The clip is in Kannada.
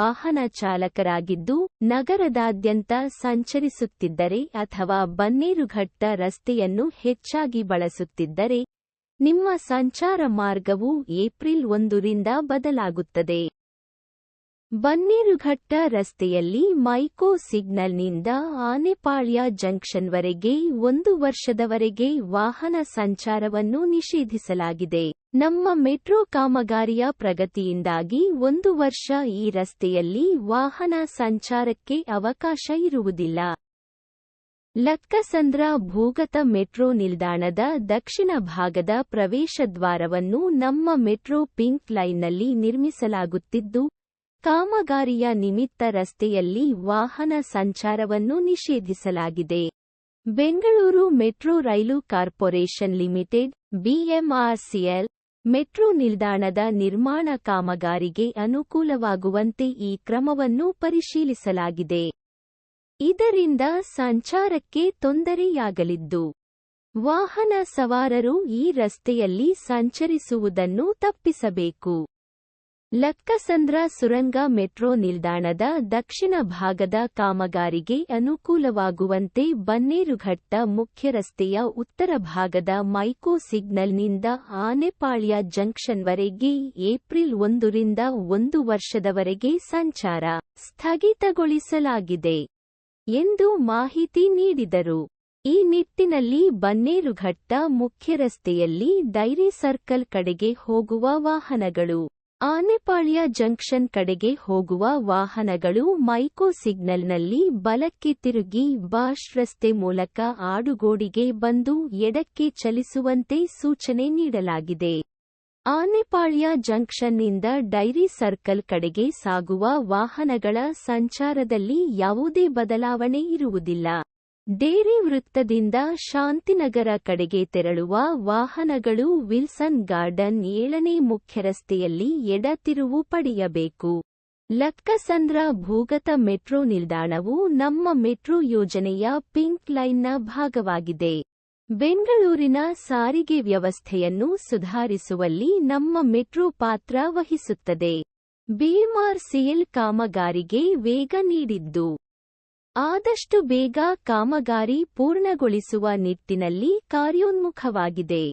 ವಾಹನ ಚಾಲಕರಾಗಿದ್ದು ನಗರದಾದ್ಯಂತ ಸಂಚರಿಸುತ್ತಿದ್ದರೆ ಅಥವಾ ಬನ್ನೇರುಘಟ್ಟ ರಸ್ತೆಯನ್ನು ಹೆಚ್ಚಾಗಿ ಬಳಸುತ್ತಿದ್ದರೆ, ನಿಮ್ಮ ಸಂಚಾರ ಮಾರ್ಗವು ಏಪ್ರಿಲ್ ಒಂದರಿಂದ ಬದಲಾಗುತ್ತದೆ. ಬನ್ನೇರುಘಟ್ಟ ರಸ್ತೆಯಲ್ಲಿ ಮೈಕೋ ಸಿಗ್ನಲ್ನಿಂದ ಆನೆಪಾಳ್ಯ ಜಂಕ್ಷನ್ವರೆಗೆ ಒಂದು ವರ್ಷದವರೆಗೆ ವಾಹನ ಸಂಚಾರವನ್ನು ನಿಷೇಧಿಸಲಾಗಿದೆ. ನಮ್ಮ ಮೆಟ್ರೋ ಕಾಮಗಾರಿಯ ಪ್ರಗತಿಯಿಂದಾಗಿ ಒಂದು ವರ್ಷ ಈ ರಸ್ತೆಯಲ್ಲಿ ವಾಹನ ಸಂಚಾರಕ್ಕೆ ಅವಕಾಶ ಇರುವುದಿಲ್ಲ. ಲಕ್ಕಸಂದ್ರ ಭೂಗತ ಮೆಟ್ರೋ ನಿಲ್ದಾಣದ ದಕ್ಷಿಣ ಭಾಗದ ಪ್ರವೇಶದ್ವಾರವನ್ನು ನಮ್ಮ ಮೆಟ್ರೋ ಪಿಂಕ್ ಲೈನ್ನಲ್ಲಿ ನಿರ್ಮಿಸಲಾಗುತ್ತಿದ್ದು ಕಾಮಗಾರಿಯ ನಿಮಿತ್ತ ರಸ್ತೆಯಲ್ಲಿ ವಾಹನ ಸಂಚಾರವನ್ನು ನಿಷೇಧಿಸಲಾಗಿದೆ. Bengaluru metro rail corporation limited, BMRCL, metro ನಿಲ್ದಾಣದ ನಿರ್ಮಾಣ ಕಾಮಗಾರಿಗೆ ಅನುಕೂಲವಾಗುವಂತೆ ಈ ಕ್ರಮವನ್ನು ಪರಿಶೀಲಿಸಲಾಗಿದೆ. ಇದರಿಂದ ಸಂಚಾರಕ್ಕೆ ತೊಂದರೆಯಾಗಲಿದ್ದು, ವಾಹನ ಸವಾರರು ಈ ರಸ್ತೆಯಲ್ಲಿ ಸಂಚರಿಸುವುದನ್ನು ತಪ್ಪಿಸಬೇಕು. ಲಕ್ಕಸಂದ್ರ ಸುರಂಗ ಮೆಟ್ರೋ ನಿಲ್ದಾಣದ ದಕ್ಷಿಣ ಭಾಗದ ಕಾಮಗಾರಿಗೆ ಅನುಕೂಲವಾಗುವಂತೆ ಬನ್ನೇರುಘಟ್ಟ ಮುಖ್ಯರಸ್ತೆಯ ಉತ್ತರ ಭಾಗದ ಮೈಕೋ ಸಿಗ್ನಲ್ನಿಂದ ಆನೆಪಾಳ್ಯ ಜಂಕ್ಷನ್ವರೆಗೆ ಏಪ್ರಿಲ್ ಒಂದರಿಂದ ಒಂದು ವರ್ಷದವರೆಗೆ ಸಂಚಾರ ಸ್ಥಗಿತಗೊಳಿಸಲಾಗಿದೆ ಎಂದು ಮಾಹಿತಿ ನೀಡಿದರು. ಈ ನಿಟ್ಟಿನಲ್ಲಿ ಬನ್ನೇರುಘಟ್ಟ ಮುಖ್ಯರಸ್ತೆಯಲ್ಲಿ ಡೈರಿ ಸರ್ಕಲ್ ಕಡೆಗೆ ಹೋಗುವ ವಾಹನಗಳು ಆನೆಪಾಳ್ಯ ಜಂಕ್ಷನ್ ಕಡೆಗೆ ಹೋಗುವ ವಾಹನಗಳು ಮೈಕೋ ಸಿಗ್ನಲ್ನಲ್ಲಿ ಬಲಕ್ಕೆ ತಿರುಗಿ ಬಾಷ್ ರಸ್ತೆ ಮೂಲಕ ಆಡುಗೋಡಿಗೆ ಬಂದು ಎಡಕ್ಕೆ ಚಲಿಸುವಂತೆ ಸೂಚನೆ ನೀಡಲಾಗಿದೆ. ಆನೆಪಾಳ್ಯ ಜಂಕ್ಷನ್ನಿಂದ ಡೈರಿ ಸರ್ಕಲ್ ಕಡೆಗೆ ಸಾಗುವ ವಾಹನಗಳ ಸಂಚಾರದಲ್ಲಿ ಯಾವುದೇ ಬದಲಾವಣೆ ಇರುವುದಿಲ್ಲ. ಡೇರಿ ವೃತ್ತದಿಂದ ಶಾಂತಿನಗರ ಕಡೆಗೆ ತೆರಳುವ ವಾಹನಗಳು ವಿಲ್ಸನ್ ಗಾರ್ಡನ್ ಏಳನೇ ಮುಖ್ಯರಸ್ತೆಯಲ್ಲಿ ಎಡತಿರುವು ಪಡೆಯಬೇಕು. ಲಕ್ಕಸಂದ್ರ ಭೂಗತ ಮೆಟ್ರೋ ನಿಲ್ದಾಣವು ನಮ್ಮ ಮೆಟ್ರೋ ಯೋಜನೆಯ ಪಿಂಕ್ ಲೈನ್ನ ಭಾಗವಾಗಿದೆ. ಬೆಂಗಳೂರಿನ ಸಾರಿಗೆ ವ್ಯವಸ್ಥೆಯನ್ನು ಸುಧಾರಿಸುವಲ್ಲಿ ನಮ್ಮ ಮೆಟ್ರೋ ಪಾತ್ರ ವಹಿಸುತ್ತದೆ. ಬಿಎಂಆರ್ಸಿಎಲ್ ಕಾಮಗಾರಿಗೆ ವೇಗ ನೀಡಿದ್ದು. ಆದಷ್ಟು ಬೇಗ ಕಾಮಗಾರಿ ಪೂರ್ಣಗೊಳಿಸುವ ನಿಟ್ಟಿನಲ್ಲಿ ಕಾರ್ಯೋನ್ಮುಖವಾಗಿದೆ.